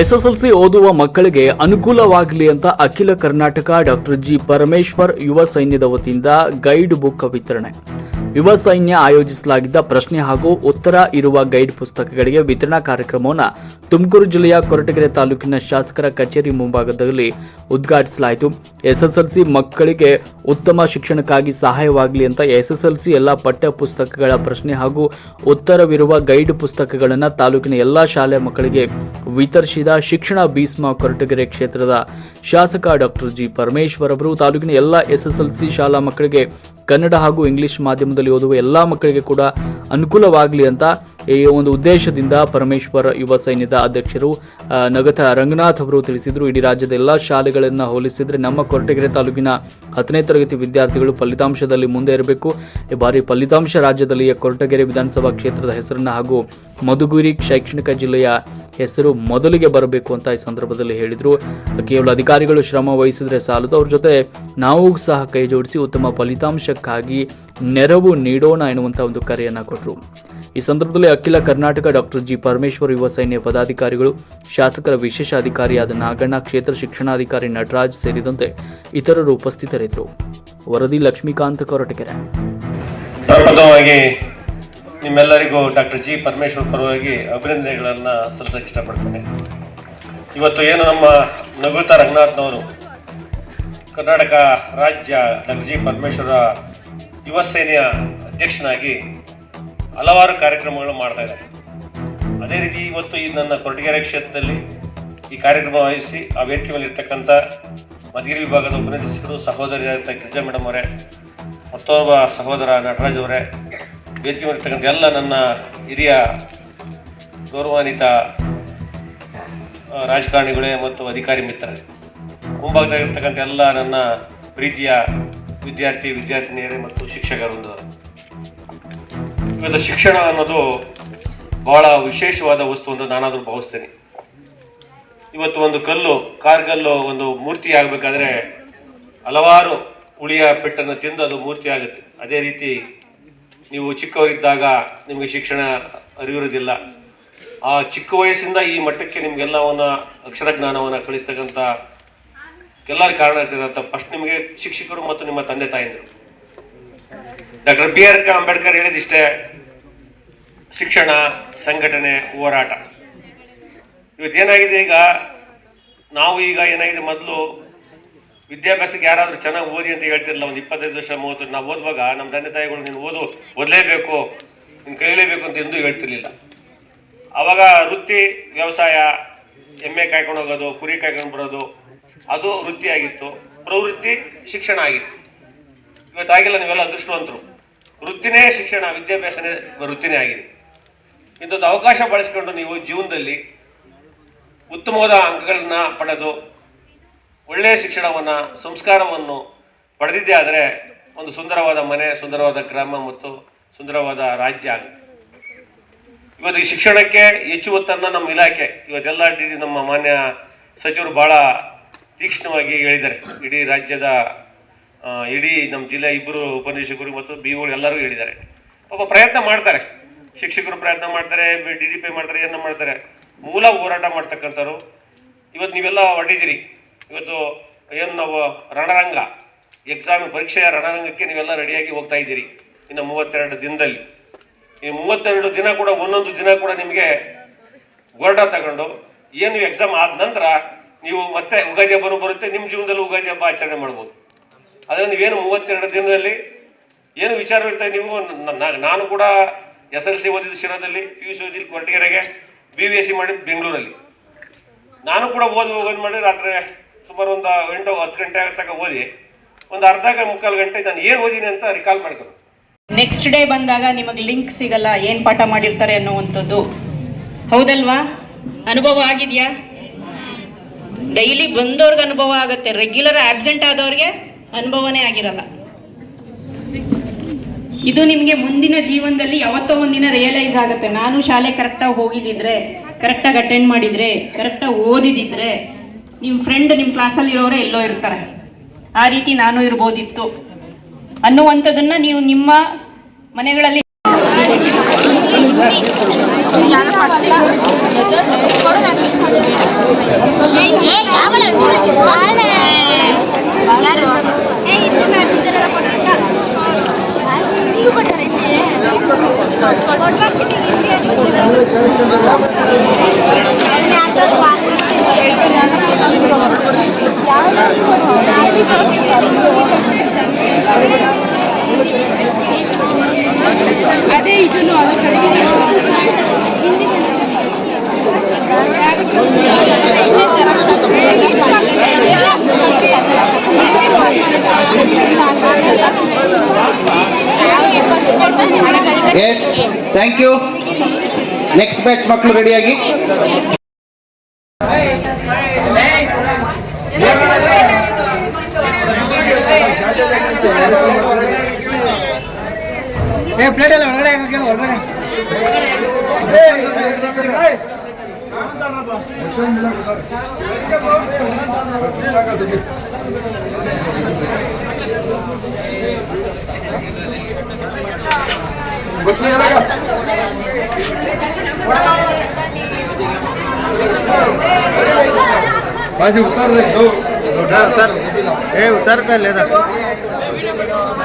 SSLC ಓದುವ ಮಕ್ಕಳಿಗೆ ಅನುಕೂಲವಾಗಲಿ ಅಂತ ಅಖಿಲ ಕರ್ನಾಟಕ ಡಾಕ್ಟರ್ ಜಿ ಪರಮೇಶ್ವರ್ ಯುವ ಸೈನ್ಯದ ವತಿಯಿಂದ ಗೈಡ್ ಬುಕ್ ವಿತರಣೆ. ಯುವ ಸೈನ್ಯ ಆಯೋಜಿಸಲಾಗಿದ್ದ ಪ್ರಶ್ನೆ ಹಾಗೂ ಉತ್ತರ ಇರುವ ಗೈಡ್ ಪುಸ್ತಕಗಳಿಗೆ ವಿತರಣಾ ಕಾರ್ಯಕ್ರಮವನ್ನು ತುಮಕೂರು ಜಿಲ್ಲೆಯ ಕೊರಟಗೆರೆ ತಾಲೂಕಿನ ಶಾಸಕರ ಕಚೇರಿ ಮುಂಭಾಗದಲ್ಲಿ ಉದ್ಘಾಟಿಸಲಾಯಿತು. ಎಸ್ಎಸ್ಎಲ್ಸಿ ಮಕ್ಕಳಿಗೆ ಉತ್ತಮ ಶಿಕ್ಷಣಕ್ಕಾಗಿ ಸಹಾಯವಾಗಲಿ ಅಂತ ಎಸ್ಎಸ್ಎಲ್ಸಿ ಎಲ್ಲ ಪಠ್ಯ ಪುಸ್ತಕಗಳ ಪ್ರಶ್ನೆ ಹಾಗೂ ಉತ್ತರವಿರುವ ಗೈಡ್ ಪುಸ್ತಕಗಳನ್ನು ತಾಲೂಕಿನ ಎಲ್ಲ ಶಾಲೆ ಮಕ್ಕಳಿಗೆ ವಿತರಿಸಿದ ಶಿಕ್ಷಣ ಭೀಸ್ಮ ಕೊರಟಗೆರೆ ಕ್ಷೇತ್ರದ ಶಾಸಕ ಡಾಕ್ಟರ್ ಜಿ ಪರಮೇಶ್ವರ್ ಅವರು, ತಾಲೂಕಿನ ಎಲ್ಲ ಎಸ್ಎಸ್ಎಲ್ಸಿ ಶಾಲಾ ಮಕ್ಕಳಿಗೆ ಕನ್ನಡ ಹಾಗೂ ಇಂಗ್ಲಿಷ್ ಮಾಧ್ಯಮದಲ್ಲಿ ಓದುವ ಎಲ್ಲ ಮಕ್ಕಳಿಗೆ ಕೂಡ ಅನುಕೂಲವಾಗಲಿ ಅಂತ ಈ ಒಂದು ಉದ್ದೇಶದಿಂದ ಪರಮೇಶ್ವರ್ ಯುವ ಸೈನ್ಯದ ಅಧ್ಯಕ್ಷರು ನಗತ ರಂಗನಾಥ್ ಅವರು ತಿಳಿಸಿದರು, ಇಡೀ ರಾಜ್ಯದ ಎಲ್ಲ ಶಾಲೆಗಳನ್ನು ಹೋಲಿಸಿದರೆ ನಮ್ಮ ಕೊರಟಗೆರೆ ತಾಲೂಕಿನ ಹತ್ತನೇ ತರಗತಿ ವಿದ್ಯಾರ್ಥಿಗಳು ಫಲಿತಾಂಶದಲ್ಲಿ ಮುಂದೆ ಇರಬೇಕು. ಈ ಬಾರಿ ಫಲಿತಾಂಶ ರಾಜ್ಯದಲ್ಲಿಯೇ ಕೊರಟಗೆರೆ ವಿಧಾನಸಭಾ ಕ್ಷೇತ್ರದ ಹೆಸರನ್ನು ಹಾಗೂ ಮಧುಗುರಿ ಶೈಕ್ಷಣಿಕ ಜಿಲ್ಲೆಯ ಹೆಸರು ಮೊದಲಿಗೆ ಬರಬೇಕು ಅಂತ ಈ ಸಂದರ್ಭದಲ್ಲಿ ಹೇಳಿದರು. ಕೇವಲ ಅಧಿಕಾರಿಗಳು ಶ್ರಮ ವಹಿಸಿದ್ರೆ ಸಾಲದು. ಅವ್ರ ಜೊತೆ ನಾವು ಸಹ ಕೈ ಜೋಡಿಸಿ ಉತ್ತಮ ಫಲಿತಾಂಶಕ್ಕಾಗಿ ನೆರವು ನೀಡೋಣ ಎನ್ನುವಂಥ ಒಂದು ಕರೆಯನ್ನು ಕೊಟ್ಟರು ಈ ಸಂದರ್ಭದಲ್ಲಿ ಅಖಿಲ ಕರ್ನಾಟಕ ಡಾಕ್ಟರ್ ಜಿ ಪರಮೇಶ್ವರ್ ಯುವ ಸೈನ್ಯ ಪದಾಧಿಕಾರಿಗಳು, ಶಾಸಕರ ವಿಶೇಷ ಅಧಿಕಾರಿಯಾದ ನಾಗಣ್ಣ ಕ್ಷೇತ್ರ ಶಿಕ್ಷಣಾಧಿಕಾರಿ ನಟರಾಜ್ ಸೇರಿದಂತೆ ಇತರರು ಉಪಸ್ಥಿತರಿದ್ದರು. ವರದಿ ಲಕ್ಷ್ಮೀಕಾಂತ್ ಕೊರಟಗೆರೆ. ನಿಮ್ಮೆಲ್ಲರಿಗೂ ಡಾಕ್ಟರ್ ಜಿ ಪರಮೇಶ್ವರ್ ಪರವಾಗಿ ಅಭಿನಂದನೆಗಳನ್ನು ಸಲ್ಲಿಸಕ್ಕೆ ಇಷ್ಟಪಡ್ತೇನೆ. ಇವತ್ತು ಏನು ನಮ್ಮ ನಗುತ ರಂಗನಾಥ್ನವರು, ಕರ್ನಾಟಕ ರಾಜ್ಯ ಡಾಕ್ಟರ್ ಜಿ ಪರಮೇಶ್ವರ ಯುವ ಸೇನೆಯ ಅಧ್ಯಕ್ಷನಾಗಿ ಹಲವಾರು ಕಾರ್ಯಕ್ರಮಗಳು ಮಾಡ್ತಾ ಇದ್ದಾರೆ. ಅದೇ ರೀತಿ ಇವತ್ತು ಈ ನನ್ನ ಕೊರಟಗೆರೆ ಕ್ಷೇತ್ರದಲ್ಲಿ ಈ ಕಾರ್ಯಕ್ರಮ ವಹಿಸಿ ಆ ವೇದಿಕೆ ಮೇಲೆ ಇರ್ತಕ್ಕಂಥ ಮಧುಗಿರಿ ವಿಭಾಗದ ಉಪನಿರ್ದೇಶಕರು ಸಹೋದರಿಯಾದಂಥ ಗಿರಿಜಾ ಮೇಡಮ್ ಅವರೇ, ಮತ್ತೊಬ್ಬ ಸಹೋದರ ನಟರಾಜ್ ಅವರೇ, ವೇದಿಕೆ ಮೇಲೆ ಇರ್ತಕ್ಕಂಥ ಎಲ್ಲ ನನ್ನ ಹಿರಿಯ ಗೌರವಾನ್ವಿತ ರಾಜಕಾರಣಿಗಳೇ ಮತ್ತು ಅಧಿಕಾರಿ ಮಿತ್ರರೇ ಮುಂಭಾಗದಾಗಿರ್ತಕ್ಕಂಥ ಎಲ್ಲ ನನ್ನ ಪ್ರೀತಿಯ ವಿದ್ಯಾರ್ಥಿ, ವಿದ್ಯಾರ್ಥಿನಿಯರೇ ಮತ್ತು ಶಿಕ್ಷಕರು ಇವತ್ತು ಶಿಕ್ಷಣ ಅನ್ನೋದು ಬಹಳ ವಿಶೇಷವಾದ ವಸ್ತು ಅಂತ ನಾನಾದರೂ ಭಾವಿಸ್ತೇನೆ. ಇವತ್ತು ಒಂದು ಕಲ್ಲು, ಕಾರ್ಗಲ್ಲು ಒಂದು ಮೂರ್ತಿ ಆಗಬೇಕಾದ್ರೆ ಹಲವಾರು ಉಳಿಯ ಪೆಟ್ಟನ್ನು ತಿಂದು ಅದು ಮೂರ್ತಿ ಆಗುತ್ತೆ. ಅದೇ ರೀತಿ ನೀವು ಚಿಕ್ಕವರಿದ್ದಾಗ ನಿಮಗೆ ಶಿಕ್ಷಣ ಅರಿವಿರುವುದಿಲ್ಲ. ಆ ಚಿಕ್ಕ ವಯಸ್ಸಿಂದ ಈ ಮಟ್ಟಕ್ಕೆ ನಿಮಗೆಲ್ಲವನ್ನ ಅಕ್ಷರ ಜ್ಞಾನವನ್ನು ಕಳಿಸ್ತಕ್ಕಂಥ ಎಲ್ಲರ ಕಾರಣ ಆಗ್ತದಂತ ಫಸ್ಟ್ ನಿಮಗೆ ಶಿಕ್ಷಕರು ಮತ್ತು ನಿಮ್ಮ ತಂದೆ ತಾಯಂದಿರು. ಡಾಕ್ಟರ್ ಬಿ ಆರ್ ಅಂಬೇಡ್ಕರ್ ಹೇಳಿದಿಷ್ಟೇ, ಶಿಕ್ಷಣ, ಸಂಘಟನೆ, ಹೋರಾಟ. ಇವತ್ತು ಏನಾಗಿದೆ ಈಗ? ನಾವು ಈಗ ಏನಾಗಿದೆ ಮೊದಲು? ವಿದ್ಯಾಭ್ಯಾಸಕ್ಕೆ ಯಾರಾದರೂ ಚೆನ್ನಾಗಿ ಓದಿ ಅಂತ ಹೇಳ್ತಿರಲ್ಲ, ಒಂದು ಇಪ್ಪತ್ತೈದು ವರ್ಷ, ಮೂವತ್ತು ನಾವು ಓದುವಾಗ ನಮ್ಮ ತಂದೆ ತಾಯಿಗಳು, ನೀನು ಓದು, ಓದಲೇಬೇಕು, ನೀನು ಕಲಿಯಲೇಬೇಕು ಅಂತ ಎಂದೂ ಹೇಳ್ತಿರ್ಲಿಲ್ಲ. ಆವಾಗ ವೃತ್ತಿ, ವ್ಯವಸಾಯ, ಎಮ್ಮೆ ಕಾಯ್ಕೊಂಡು ಹೋಗೋದು, ಕುರಿ ಕಾಯ್ಕೊಂಡು ಬರೋದು, ಅದು ವೃತ್ತಿ ಆಗಿತ್ತು ಪ್ರವೃತ್ತಿ ಶಿಕ್ಷಣ ಆಗಿತ್ತು. ಇವತ್ತಾಗಿಲ್ಲ ನೀವೆಲ್ಲ ಅದೃಷ್ಟವಂತರು. ವೃತ್ತಿನೇ ಶಿಕ್ಷಣ, ವಿದ್ಯಾಭ್ಯಾಸನೇ ವೃತ್ತಿನೇ ಆಗಿದೆ. ಇಂಥದ್ದು ಅವಕಾಶ ಬಳಸಿಕೊಂಡು ನೀವು ಜೀವನದಲ್ಲಿ ಉತ್ತಮವಾದ ಅಂಕಗಳನ್ನು ಪಡೆದು ಒಳ್ಳೆಯ ಶಿಕ್ಷಣವನ್ನು, ಸಂಸ್ಕಾರವನ್ನು ಪಡೆದಿದ್ದೇ ಆದರೆ ಒಂದು ಸುಂದರವಾದ ಮನೆ, ಸುಂದರವಾದ ಗ್ರಾಮ ಮತ್ತು ಸುಂದರವಾದ ರಾಜ್ಯ ಆಗುತ್ತೆ. ಇವತ್ತು ಈ ಶಿಕ್ಷಣಕ್ಕೆ ಹೆಚ್ಚು ಒತ್ತನ್ನು ನಮ್ಮ ಇಲಾಖೆ ಇವತ್ತೆಲ್ಲ ನಮ್ಮ ಮಾನ್ಯ ಸಚಿವರು ಭಾಳ ತೀಕ್ಷ್ಣವಾಗಿ ಹೇಳಿದ್ದಾರೆ. ಇಡೀ ರಾಜ್ಯದ ಇಡೀ ನಮ್ಮ ಜಿಲ್ಲೆ ಇಬ್ಬರು ಉಪನಿರೀಕ್ಷಕರು ಮತ್ತು ಬಿ ಓಳು ಎಲ್ಲರೂ ಹೇಳಿದ್ದಾರೆ. ಒಬ್ಬ ಪ್ರಯತ್ನ ಮಾಡ್ತಾರೆ. ಶಿಕ್ಷಕರು ಪ್ರಯತ್ನ ಮಾಡ್ತಾರೆ ಡಿ ಡಿ ಪಿ ಮಾಡ್ತಾರೆ, ಏನೋ ಮಾಡ್ತಾರೆ. ಮೂಲ ಹೋರಾಟ ಮಾಡ್ತಕ್ಕಂಥವ್ರು. ಇವತ್ತು ನೀವೆಲ್ಲ ಹೊರಟಿದ್ದೀರಿ. ಇವತ್ತು ಏನು ನಾವು ರಣರಂಗ ಎಕ್ಸಾಮ್ ಪರೀಕ್ಷೆಯ ರಣರಂಗಕ್ಕೆ ನೀವೆಲ್ಲ ರೆಡಿಯಾಗಿ ಹೋಗ್ತಾ ಇದ್ದೀರಿ. ಇನ್ನು ಮೂವತ್ತೆರಡು ದಿನದಲ್ಲಿ. ಈ ಮೂವತ್ತೆರಡು ದಿನ ಕೂಡ, ಒಂದೊಂದು ದಿನ ಕೂಡ ನಿಮಗೆ ಹೋರಾಟ ತಗೊಂಡು, ಏನು ಎಕ್ಸಾಮ್ ಆದ ನಂತರ ನೀವು ಮತ್ತೆ ಉಗಾದಿ ಹಬ್ಬನೂ ಬರುತ್ತೆ, ನಿಮ್ಮ ಜೀವನದಲ್ಲಿ ಉಗಾದಿ ಹಬ್ಬ ಆಚರಣೆ ಮಾಡ್ಬೋದು. ಆದರೆ ನೀವೇನು ಮೂವತ್ತೆರಡು ದಿನದಲ್ಲಿ ಏನು ವಿಚಾರವಿರ್ತಾರೆ ನೀವು? ನ- ನ- ನಾನು ಕೂಡ ಎಸ್ ಎಲ್ ಸಿ ಓದಿದ್ದು ಶಿರಾದಲ್ಲಿ, ಪಿ ಯು ಸಿ ಓದಿದ್ದು ಕೊರಟಗೆರೆಗೆ, ಬಿ ವಿ ಎಸ್ ಸಿ ಮಾಡಿದ್ದು ಬೆಂಗಳೂರಲ್ಲಿ. ನಾನು ಕೂಡ ಓದಿ ಹೋಗೋದು ಮಾಡಿ ರಾತ್ರಿ ಸುಮಾರು ಒಂದು ಎಂಟು, ಹತ್ತು ಗಂಟೆ ತನಕ ಓದಿ, ಒಂದು ಅರ್ಧ ಗಂಟೆ ಮುಕ್ಕಾಲು ಗಂಟೆ ನಾನು ಏನು ಓದಿನಿ ಅಂತ ರಿಕಾಲ್ ಮಾಡ್ಕೊಂಡು. ನೆಕ್ಸ್ಟ್ ಡೇ ಬಂದಾಗ ನಿಮಗೆ ಲಿಂಕ್ ಸಿಗಲ್ಲ, ಏನು ಪಾಠ ಮಾಡಿರ್ತಾರೆ ಅನ್ನೋವಂಥದ್ದು. ಹೌದಲ್ವಾ? ಅನುಭವ ಆಗಿದೆಯಾ? ಡೈಲಿ ಬಂದವ್ರಿಗೆ ಅನುಭವ ಆಗುತ್ತೆ. ರೆಗ್ಯುಲರ್ ಆಬ್ಸೆಂಟ್ ಆದವ್ರಿಗೆ ಅನುಭವನೇ ಆಗಿರಲ್ಲ. ಇದು ನಿಮಗೆ ಮುಂದಿನ ಜೀವನದಲ್ಲಿ ಯಾವತ್ತೋ ಒಂದಿನ ರಿಯಲೈಸ್ ಆಗುತ್ತೆ. ನಾನು ಶಾಲೆ ಕರೆಕ್ಟಾಗಿ ಹೋಗಿದ್ದಿದ್ರೆ ಕರೆಕ್ಟಾಗಿ ಅಟೆಂಡ್ ಮಾಡಿದ್ರೆ ಕರೆಕ್ಟಾಗಿ ಓದಿದಿದ್ರೆ ನಿಮ್ಮ ಫ್ರೆಂಡ್ ನಿಮ್ಮ ಕ್ಲಾಸಲ್ಲಿ ಇರೋರೇ ಎಲ್ಲೋ ಇರ್ತಾರೆ. ಆ ರೀತಿ ನಾನು ಇರ್ಬೋದಿತ್ತು. ಅನ್ನುವಂಥದ್ದನ್ನು ನೀವು ನಿಮ್ಮ ಮನೆಗಳಲ್ಲಿ ಅದೇ ಇದನ್ನು ಅವರ ಕಡೆಗೆ yes thank you next batch ಮಕ್ಕಳು ರೆಡಿಯಾಗಿ ಪ್ಲೇಟ್ ಎಲ್ಲ ಒಳಗಡೆ ಹಾಕಿ ಹೊರಗಡೆ. बस उतर दे उतर उतर उतर पहले था